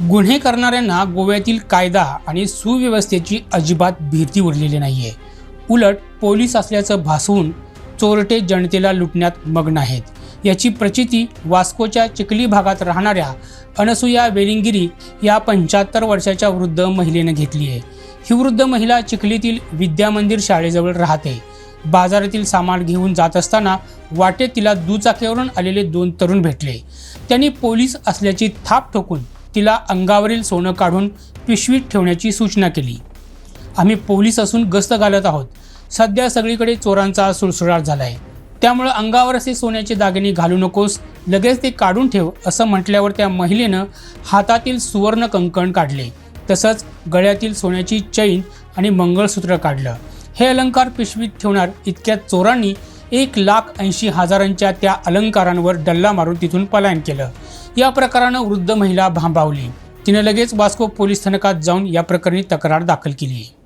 गुन्हे करणाऱ्यांना गोव्यातील कायदा आणि सुव्यवस्थेची अजिबात भीती उरलेली नाहीये. उलट पोलीस असल्याचं भासवून चोरटे जनतेला लुटण्यात मग्न आहेत. याची प्रचिती वास्कोच्या चिखली भागात राहणाऱ्या अनसुया वेलिंगिरी या पंच्याहत्तर वर्षाच्या वृद्ध महिलेनं घेतली आहे. ही वृद्ध महिला चिखलीतील विद्यामंदिर शाळेजवळ राहते. बाजारातील सामान घेऊन जात असताना वाटेत तिला दुचाकीवरून आलेले दोन तरुण भेटले. त्यांनी पोलीस असल्याची थाप ठोकून तिला अंगावरील सोनं काढून पिशवीत ठेवण्याची सूचना केली. आम्ही पोलीस असून गस्त घालत आहोत. सध्या सगळीकडे चोरांचा सुळसुळाट झाला आहे त्यामुळं अंगावर असे सोन्याचे दागिने घालू नकोस लगेच ते काढून ठेव असं म्हटल्यावर त्या महिलेनं हातातील सुवर्ण कंकण काढले. तसंच गळ्यातील सोन्याची चैन आणि मंगळसूत्र काढलं. हे अलंकार पिशवीत ठेवणार इतक्या चोरांनी एक लाख ऐंशी हजारांच्या त्या अलंकारांवर डल्ला मारून तिथून पलायन केलं. या प्रकारानं वृद्ध महिला भांबावली. तिनं लगेच वास्को पोलीस स्थानकात जाऊन या प्रकरणी तक्रार दाखल केली. आहे